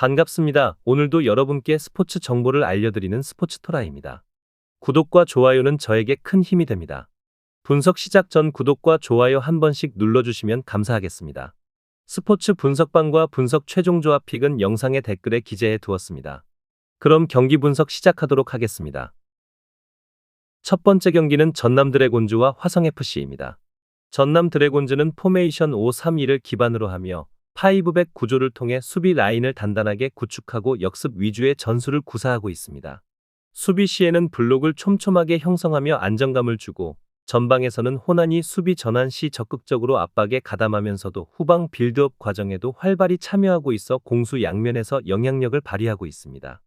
반갑습니다. 오늘도 여러분께 스포츠 정보를 알려드리는 스포츠토라입니다. 구독과 좋아요는 저에게 큰 힘이 됩니다. 분석 시작 전 구독과 좋아요 한 번씩 눌러주시면 감사하겠습니다. 스포츠 분석방과 분석 최종 조합 픽은 영상의 댓글에 기재해 두었습니다. 그럼 경기 분석 시작하도록 하겠습니다. 첫 번째 경기는 전남 드래곤즈와 화성FC입니다. 전남 드래곤즈는 포메이션 5-3-2를 기반으로 하며 파이브백 구조를 통해 수비 라인을 단단하게 구축하고 역습 위주의 전술을 구사하고 있습니다. 수비 시에는 블록을 촘촘하게 형성하며 안정감을 주고 전방에서는 호난이 수비 전환 시 적극적으로 압박에 가담하면서도 후방 빌드업 과정에도 활발히 참여하고 있어 공수 양면에서 영향력을 발휘하고 있습니다.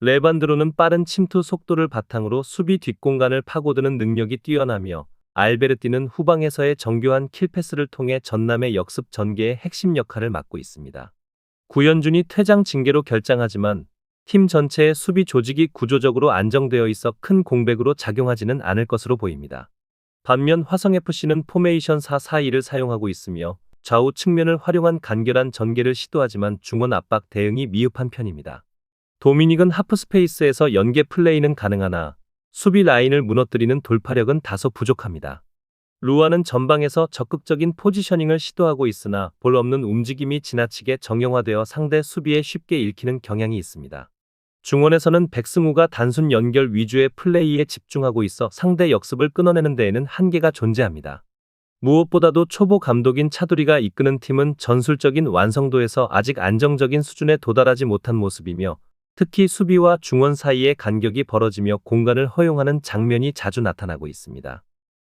레반드로는 빠른 침투 속도를 바탕으로 수비 뒷공간을 파고드는 능력이 뛰어나며 알베르티는 후방에서의 정교한 킬패스를 통해 전남의 역습 전개의 핵심 역할을 맡고 있습니다. 구현준이 퇴장 징계로 결장하지만 팀 전체의 수비 조직이 구조적으로 안정되어 있어 큰 공백으로 작용하지는 않을 것으로 보입니다. 반면 화성FC는 포메이션 4-4-2를 사용하고 있으며 좌우 측면을 활용한 간결한 전개를 시도하지만 중원 압박 대응이 미흡한 편입니다. 도미닉은 하프스페이스에서 연계 플레이는 가능하나 수비 라인을 무너뜨리는 돌파력은 다소 부족합니다. 루아는 전방에서 적극적인 포지셔닝을 시도하고 있으나 볼 없는 움직임이 지나치게 정형화되어 상대 수비에 쉽게 읽히는 경향이 있습니다. 중원에서는 백승우가 단순 연결 위주의 플레이에 집중하고 있어 상대 역습을 끊어내는 데에는 한계가 존재합니다. 무엇보다도 초보 감독인 차두리가 이끄는 팀은 전술적인 완성도에서 아직 안정적인 수준에 도달하지 못한 모습이며 특히 수비와 중원 사이의 간격이 벌어지며 공간을 허용하는 장면이 자주 나타나고 있습니다.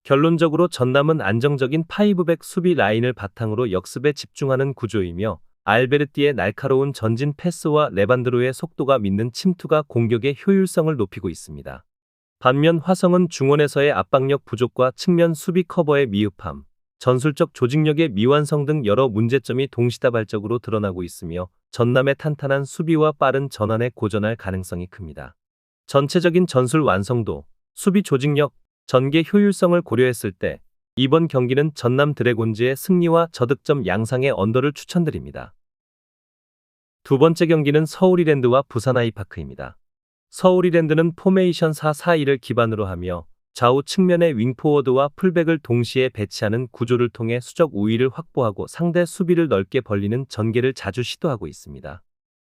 결론적으로 전남은 안정적인 파이브백 수비 라인을 바탕으로 역습에 집중하는 구조이며 알베르티의 날카로운 전진 패스와 레반드로의 속도가 믿는 침투가 공격의 효율성을 높이고 있습니다. 반면 화성은 중원에서의 압박력 부족과 측면 수비 커버의 미흡함, 전술적 조직력의 미완성 등 여러 문제점이 동시다발적으로 드러나고 있으며 전남의 탄탄한 수비와 빠른 전환에 고전할 가능성이 큽니다. 전체적인 전술 완성도, 수비 조직력, 전개 효율성을 고려했을 때 이번 경기는 전남 드래곤즈의 승리와 저득점 양상의 언더를 추천드립니다. 두 번째 경기는 서울이랜드와 부산 아이파크입니다. 서울이랜드는 포메이션 4-4-2를 기반으로 하며 좌우 측면의 윙포워드와 풀백을 동시에 배치하는 구조를 통해 수적 우위를 확보하고 상대 수비를 넓게 벌리는 전개를 자주 시도하고 있습니다.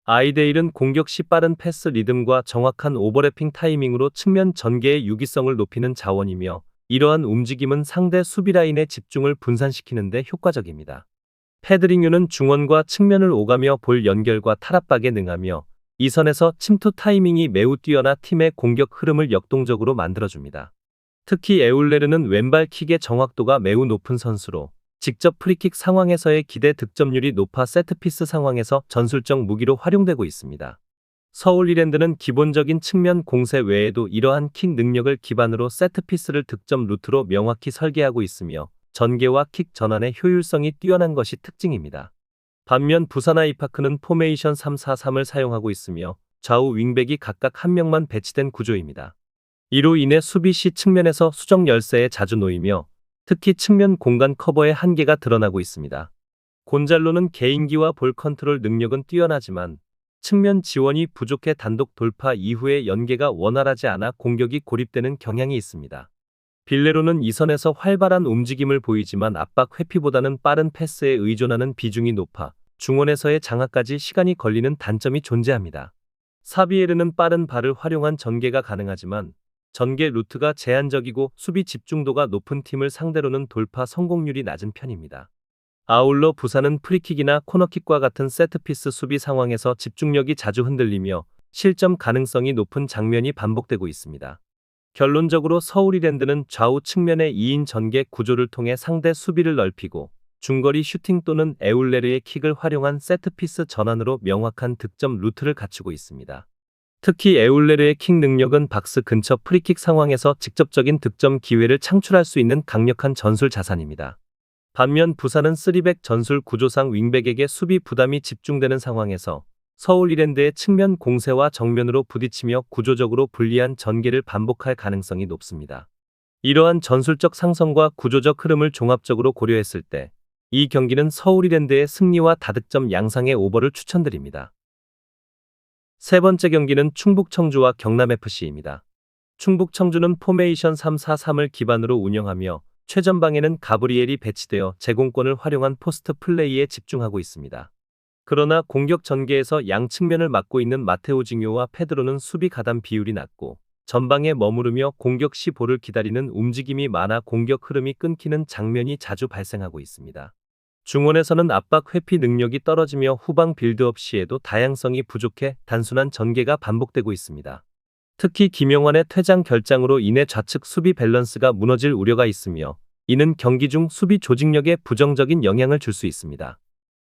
아이데일은 공격 시 빠른 패스 리듬과 정확한 오버래핑 타이밍으로 측면 전개의 유기성을 높이는 자원이며 이러한 움직임은 상대 수비 라인의 집중을 분산시키는 데 효과적입니다. 패드링유는 중원과 측면을 오가며 볼 연결과 탈압박에 능하며 이 선에서 침투 타이밍이 매우 뛰어나 팀의 공격 흐름을 역동적으로 만들어줍니다. 특히 에울레르는 왼발 킥의 정확도가 매우 높은 선수로 직접 프리킥 상황에서의 기대 득점률이 높아 세트피스 상황에서 전술적 무기로 활용되고 있습니다. 서울 이랜드는 기본적인 측면 공세 외에도 이러한 킥 능력을 기반으로 세트피스를 득점 루트로 명확히 설계하고 있으며 전개와 킥 전환의 효율성이 뛰어난 것이 특징입니다. 반면 부산 아이파크는 포메이션 3-4-3을 사용하고 있으며 좌우 윙백이 각각 한 명만 배치된 구조입니다. 이로 인해 수비 시 측면에서 수정 열세에 자주 놓이며 특히 측면 공간 커버의 한계가 드러나고 있습니다. 곤잘로는 개인기와 볼 컨트롤 능력은 뛰어나지만 측면 지원이 부족해 단독 돌파 이후의 연계가 원활하지 않아 공격이 고립되는 경향이 있습니다. 빌레로는 이 선에서 활발한 움직임을 보이지만 압박 회피보다는 빠른 패스에 의존하는 비중이 높아 중원에서의 장악까지 시간이 걸리는 단점이 존재합니다. 사비에르는 빠른 발을 활용한 전개가 가능하지만 전개 루트가 제한적이고 수비 집중도가 높은 팀을 상대로는 돌파 성공률이 낮은 편입니다. 아울러 부산은 프리킥이나 코너킥과 같은 세트피스 수비 상황에서 집중력이 자주 흔들리며 실점 가능성이 높은 장면이 반복되고 있습니다. 결론적으로 서울이랜드는 좌우 측면의 2인 전개 구조를 통해 상대 수비를 넓히고 중거리 슈팅 또는 에울레르의 킥을 활용한 세트피스 전환으로 명확한 득점 루트를 갖추고 있습니다. 특히 에울레르의 킥 능력은 박스 근처 프리킥 상황에서 직접적인 득점 기회를 창출할 수 있는 강력한 전술 자산입니다. 반면 부산은 3백 전술 구조상 윙백에게 수비 부담이 집중되는 상황에서 서울 이랜드의 측면 공세와 정면으로 부딪히며 구조적으로 불리한 전개를 반복할 가능성이 높습니다. 이러한 전술적 상성과 구조적 흐름을 종합적으로 고려했을 때 이 경기는 서울 이랜드의 승리와 다득점 양상의 오버를 추천드립니다. 세 번째 경기는 충북 청주와 경남 FC입니다. 충북 청주는 포메이션 3-4-3을 기반으로 운영하며 최전방에는 가브리엘이 배치되어 제공권을 활용한 포스트 플레이에 집중하고 있습니다. 그러나 공격 전개에서 양 측면을 맡고 있는 마테오 징요와 페드로는 수비 가담 비율이 낮고 전방에 머무르며 공격 시 볼을 기다리는 움직임이 많아 공격 흐름이 끊기는 장면이 자주 발생하고 있습니다. 중원에서는 압박 회피 능력이 떨어지며 후방 빌드업 시에도 다양성이 부족해 단순한 전개가 반복되고 있습니다. 특히 김영환의 퇴장 결장으로 인해 좌측 수비 밸런스가 무너질 우려가 있으며 이는 경기 중 수비 조직력에 부정적인 영향을 줄 수 있습니다.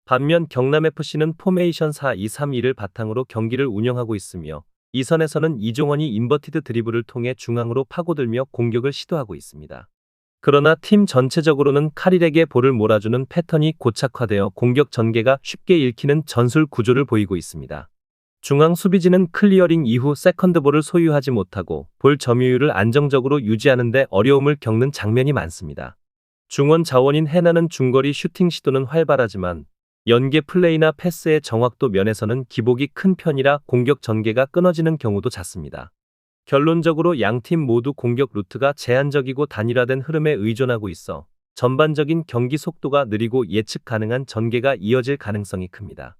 반면 경남FC는 포메이션 4-2-3-1을 바탕으로 경기를 운영하고 있으며 이 선에서는 이종원이 인버티드 드리블을 통해 중앙으로 파고들며 공격을 시도하고 있습니다. 그러나 팀 전체적으로는 카릴에게 볼을 몰아주는 패턴이 고착화되어 공격 전개가 쉽게 읽히는 전술 구조를 보이고 있습니다. 중앙 수비진은 클리어링 이후 세컨드볼을 소유하지 못하고 볼 점유율을 안정적으로 유지하는 데 어려움을 겪는 장면이 많습니다. 중원 자원인 해나는 중거리 슈팅 시도는 활발하지만 연계 플레이나 패스의 정확도 면에서는 기복이 큰 편이라 공격 전개가 끊어지는 경우도 잦습니다. 결론적으로 양팀 모두 공격 루트가 제한적이고 단일화된 흐름에 의존하고 있어 전반적인 경기 속도가 느리고 예측 가능한 전개가 이어질 가능성이 큽니다.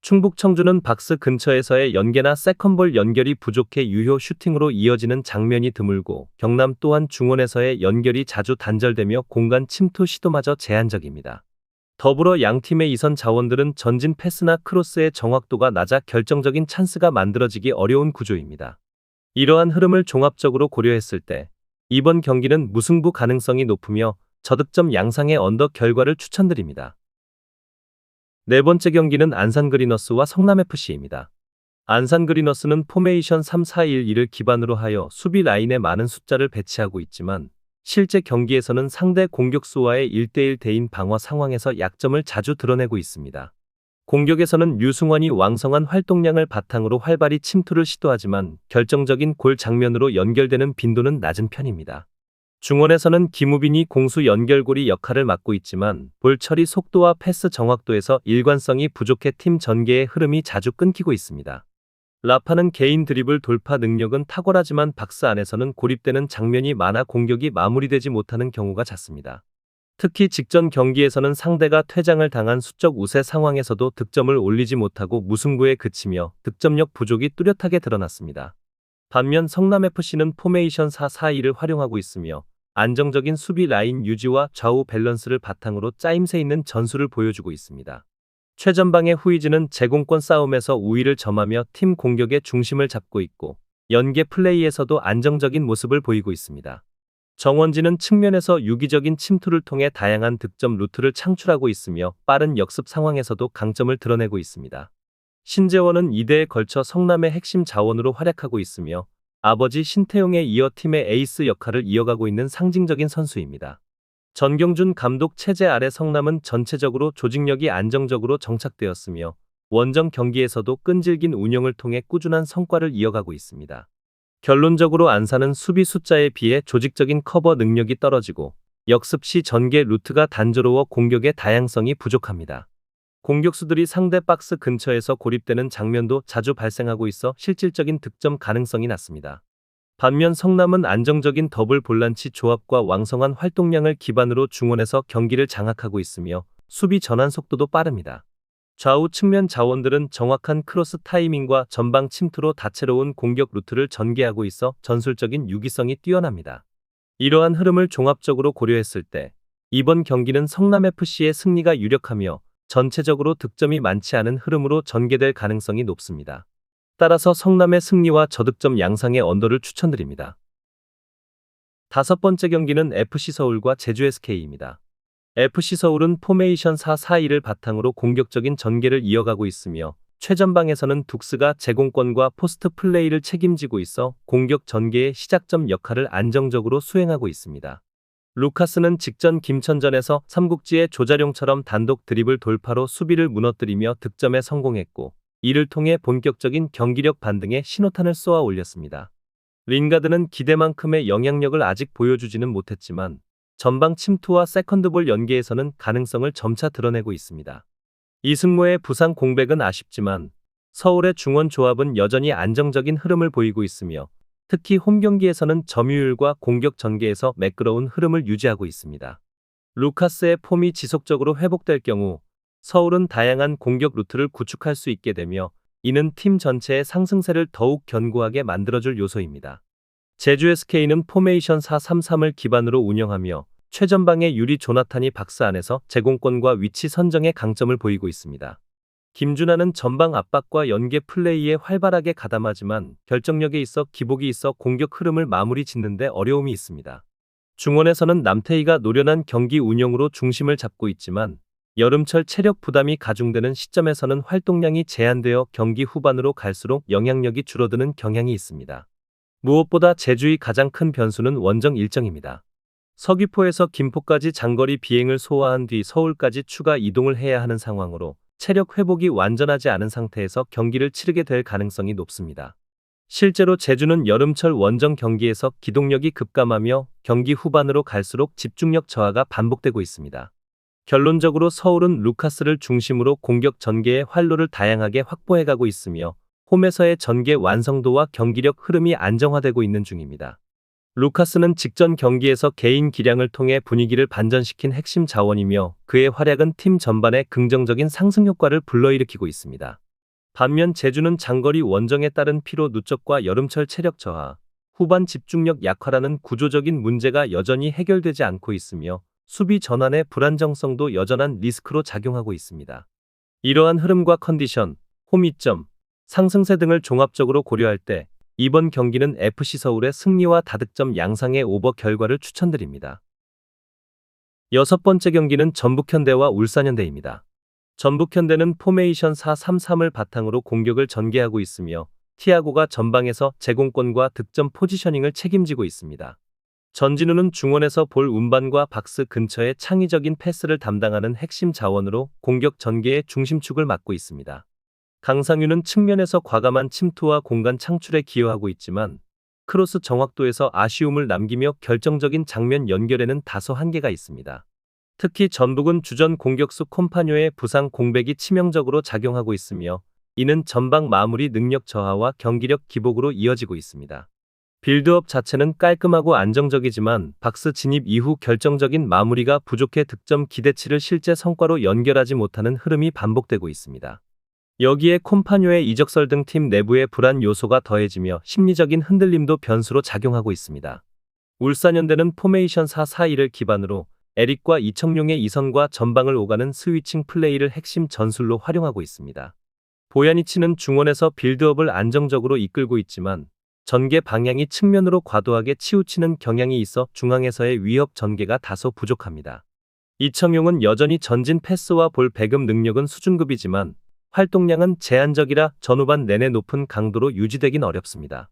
충북 청주는 박스 근처에서의 연계나 세컨볼 연결이 부족해 유효 슈팅으로 이어지는 장면이 드물고 경남 또한 중원에서의 연결이 자주 단절되며 공간 침투 시도마저 제한적입니다. 더불어 양팀의 이선 자원들은 전진 패스나 크로스의 정확도가 낮아 결정적인 찬스가 만들어지기 어려운 구조입니다. 이러한 흐름을 종합적으로 고려했을 때 이번 경기는 무승부 가능성이 높으며 저득점 양상의 언덕 결과를 추천드립니다. 네 번째 경기는 안산 그리너스와 성남 FC입니다. 안산 그리너스는 포메이션 3-4-1-2를 기반으로 하여 수비 라인에 많은 숫자를 배치하고 있지만 실제 경기에서는 상대 공격수와의 1대1 대인 방어 상황에서 약점을 자주 드러내고 있습니다. 공격에서는 류승환이 왕성한 활동량을 바탕으로 활발히 침투를 시도하지만 결정적인 골 장면으로 연결되는 빈도는 낮은 편입니다. 중원에서는 김우빈이 공수 연결고리 역할을 맡고 있지만 볼 처리 속도와 패스 정확도에서 일관성이 부족해 팀 전개의 흐름이 자주 끊기고 있습니다. 라파는 개인 드리블 돌파 능력은 탁월하지만 박스 안에서는 고립되는 장면이 많아 공격이 마무리되지 못하는 경우가 잦습니다. 특히 직전 경기에서는 상대가 퇴장을 당한 수적 우세 상황에서도 득점을 올리지 못하고 무승부에 그치며 득점력 부족이 뚜렷하게 드러났습니다. 반면 성남FC는 포메이션 4-4-2를 활용하고 있으며 안정적인 수비 라인 유지와 좌우 밸런스를 바탕으로 짜임새 있는 전술을 보여주고 있습니다. 최전방의 후이즈는 제공권 싸움에서 우위를 점하며 팀 공격의 중심을 잡고 있고 연계 플레이에서도 안정적인 모습을 보이고 있습니다. 정원진은 측면에서 유기적인 침투를 통해 다양한 득점 루트를 창출하고 있으며 빠른 역습 상황에서도 강점을 드러내고 있습니다. 신재원은 2대에 걸쳐 성남의 핵심 자원으로 활약하고 있으며 아버지 신태용에 이어 팀의 에이스 역할을 이어가고 있는 상징적인 선수입니다. 전경준 감독 체제 아래 성남은 전체적으로 조직력이 안정적으로 정착되었으며 원정 경기에서도 끈질긴 운영을 통해 꾸준한 성과를 이어가고 있습니다. 결론적으로 안산은 수비 숫자에 비해 조직적인 커버 능력이 떨어지고 역습 시 전개 루트가 단조로워 공격의 다양성이 부족합니다. 공격수들이 상대 박스 근처에서 고립되는 장면도 자주 발생하고 있어 실질적인 득점 가능성이 낮습니다. 반면 성남은 안정적인 더블 볼란치 조합과 왕성한 활동량을 기반으로 중원에서 경기를 장악하고 있으며 수비 전환 속도도 빠릅니다. 좌우 측면 자원들은 정확한 크로스 타이밍과 전방 침투로 다채로운 공격 루트를 전개하고 있어 전술적인 유기성이 뛰어납니다. 이러한 흐름을 종합적으로 고려했을 때 이번 경기는 성남FC의 승리가 유력하며 전체적으로 득점이 많지 않은 흐름으로 전개될 가능성이 높습니다. 따라서 성남의 승리와 저득점 양상의 언더를 추천드립니다. 다섯 번째 경기는 FC 서울과 제주 SK입니다. FC 서울은 포메이션 4-4-2를 바탕으로 공격적인 전개를 이어가고 있으며 최전방에서는 둑스가 제공권과 포스트 플레이를 책임지고 있어 공격 전개의 시작점 역할을 안정적으로 수행하고 있습니다. 루카스는 직전 김천전에서 삼국지의 조자룡처럼 단독 드리블 돌파로 수비를 무너뜨리며 득점에 성공했고 이를 통해 본격적인 경기력 반등에 신호탄을 쏘아 올렸습니다. 링가드는 기대만큼의 영향력을 아직 보여주지는 못했지만 전방 침투와 세컨드볼 연계에서는 가능성을 점차 드러내고 있습니다. 이승모의 부상 공백은 아쉽지만 서울의 중원 조합은 여전히 안정적인 흐름을 보이고 있으며 특히 홈 경기에서는 점유율과 공격 전개에서 매끄러운 흐름을 유지하고 있습니다. 루카스의 폼이 지속적으로 회복될 경우 서울은 다양한 공격 루트를 구축할 수 있게 되며 이는 팀 전체의 상승세를 더욱 견고하게 만들어줄 요소입니다. 제주 SK는 포메이션 433을 기반으로 운영하며 최전방의 유리 조나탄이 박스 안에서 제공권과 위치 선정에 강점을 보이고 있습니다. 김준하는 전방 압박과 연계 플레이에 활발하게 가담하지만 결정력에 있어 기복이 있어 공격 흐름을 마무리 짓는데 어려움이 있습니다. 중원에서는 남태희가 노련한 경기 운영으로 중심을 잡고 있지만 여름철 체력 부담이 가중되는 시점에서는 활동량이 제한되어 경기 후반으로 갈수록 영향력이 줄어드는 경향이 있습니다. 무엇보다 제주의 가장 큰 변수는 원정 일정입니다. 서귀포에서 김포까지 장거리 비행을 소화한 뒤 서울까지 추가 이동을 해야 하는 상황으로 체력 회복이 완전하지 않은 상태에서 경기를 치르게 될 가능성이 높습니다. 실제로 제주는 여름철 원정 경기에서 기동력이 급감하며 경기 후반으로 갈수록 집중력 저하가 반복되고 있습니다. 결론적으로 서울은 루카스를 중심으로 공격 전개의 활로를 다양하게 확보해가고 있으며 홈에서의 전개 완성도와 경기력 흐름이 안정화되고 있는 중입니다. 루카스는 직전 경기에서 개인 기량을 통해 분위기를 반전시킨 핵심 자원이며 그의 활약은 팀 전반에 긍정적인 상승 효과를 불러일으키고 있습니다. 반면 제주는 장거리 원정에 따른 피로 누적과 여름철 체력 저하, 후반 집중력 약화라는 구조적인 문제가 여전히 해결되지 않고 있으며 수비 전환의 불안정성도 여전한 리스크로 작용하고 있습니다. 이러한 흐름과 컨디션, 홈이점, 상승세 등을 종합적으로 고려할 때 이번 경기는 FC 서울의 승리와 다득점 양상의 오버 결과를 추천드립니다. 여섯 번째 경기는 전북현대와 울산현대입니다. 전북현대는 포메이션 4-3-3을 바탕으로 공격을 전개하고 있으며 티아고가 전방에서 제공권과 득점 포지셔닝을 책임지고 있습니다. 전진우는 중원에서 볼 운반과 박스 근처의 창의적인 패스를 담당하는 핵심 자원으로 공격 전개의 중심축을 맡고 있습니다. 강상윤은 측면에서 과감한 침투와 공간 창출에 기여하고 있지만 크로스 정확도에서 아쉬움을 남기며 결정적인 장면 연결에는 다소 한계가 있습니다. 특히 전북은 주전 공격수 콤파뇨의 부상 공백이 치명적으로 작용하고 있으며 이는 전방 마무리 능력 저하와 경기력 기복으로 이어지고 있습니다. 빌드업 자체는 깔끔하고 안정적이지만 박스 진입 이후 결정적인 마무리가 부족해 득점 기대치를 실제 성과로 연결하지 못하는 흐름이 반복되고 있습니다. 여기에 콤파뇨의 이적설 등 팀 내부의 불안 요소가 더해지며 심리적인 흔들림도 변수로 작용하고 있습니다. 울산현대는 포메이션 4-4-2를 기반으로 에릭과 이청용의 이선과 전방을 오가는 스위칭 플레이를 핵심 전술로 활용하고 있습니다. 보야니치는 중원에서 빌드업을 안정적으로 이끌고 있지만 전개 방향이 측면으로 과도하게 치우치는 경향이 있어 중앙에서의 위협 전개가 다소 부족합니다. 이청용은 여전히 전진 패스와 볼 배급 능력은 수준급이지만 활동량은 제한적이라 전후반 내내 높은 강도로 유지되긴 어렵습니다.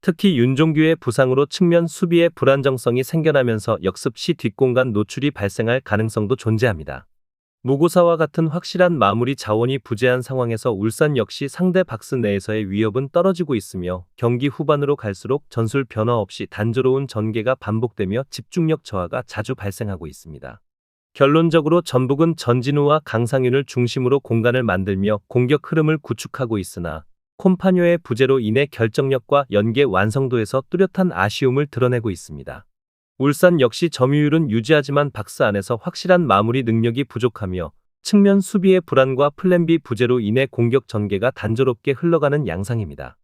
특히 윤종규의 부상으로 측면 수비의 불안정성이 생겨나면서 역습 시 뒷공간 노출이 발생할 가능성도 존재합니다. 무고사와 같은 확실한 마무리 자원이 부재한 상황에서 울산 역시 상대 박스 내에서의 위협은 떨어지고 있으며 경기 후반으로 갈수록 전술 변화 없이 단조로운 전개가 반복되며 집중력 저하가 자주 발생하고 있습니다. 결론적으로 전북은 전진우와 강상윤을 중심으로 공간을 만들며 공격 흐름을 구축하고 있으나 콤파뇨의 부재로 인해 결정력과 연계 완성도에서 뚜렷한 아쉬움을 드러내고 있습니다. 울산 역시 점유율은 유지하지만 박스 안에서 확실한 마무리 능력이 부족하며 측면 수비의 불안과 플랜 B 부재로 인해 공격 전개가 단조롭게 흘러가는 양상입니다.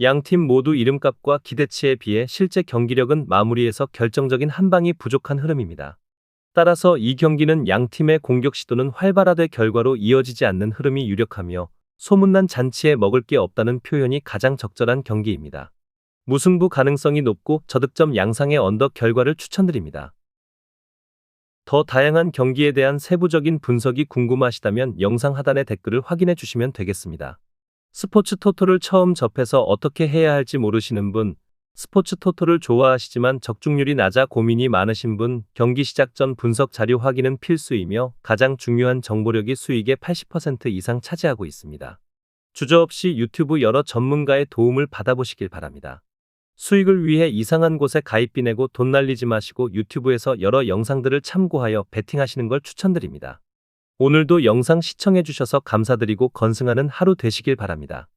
양 팀 모두 이름값과 기대치에 비해 실제 경기력은 마무리에서 결정적인 한 방이 부족한 흐름입니다. 따라서 이 경기는 양 팀의 공격 시도는 활발화될 결과로 이어지지 않는 흐름이 유력하며 소문난 잔치에 먹을 게 없다는 표현이 가장 적절한 경기입니다. 무승부 가능성이 높고 저득점 양상의 언덕 결과를 추천드립니다. 더 다양한 경기에 대한 세부적인 분석이 궁금하시다면 영상 하단의 댓글을 확인해 주시면 되겠습니다. 스포츠 토토를 처음 접해서 어떻게 해야 할지 모르시는 분, 스포츠 토토를 좋아하시지만 적중률이 낮아 고민이 많으신 분, 경기 시작 전 분석 자료 확인은 필수이며 가장 중요한 정보력이 수익의 80% 이상 차지하고 있습니다. 주저 없이 유튜브 여러 전문가의 도움을 받아보시길 바랍니다. 수익을 위해 이상한 곳에 가입비 내고 돈 날리지 마시고 유튜브에서 여러 영상들을 참고하여 베팅하시는 걸 추천드립니다. 오늘도 영상 시청해주셔서 감사드리고 건승하는 하루 되시길 바랍니다.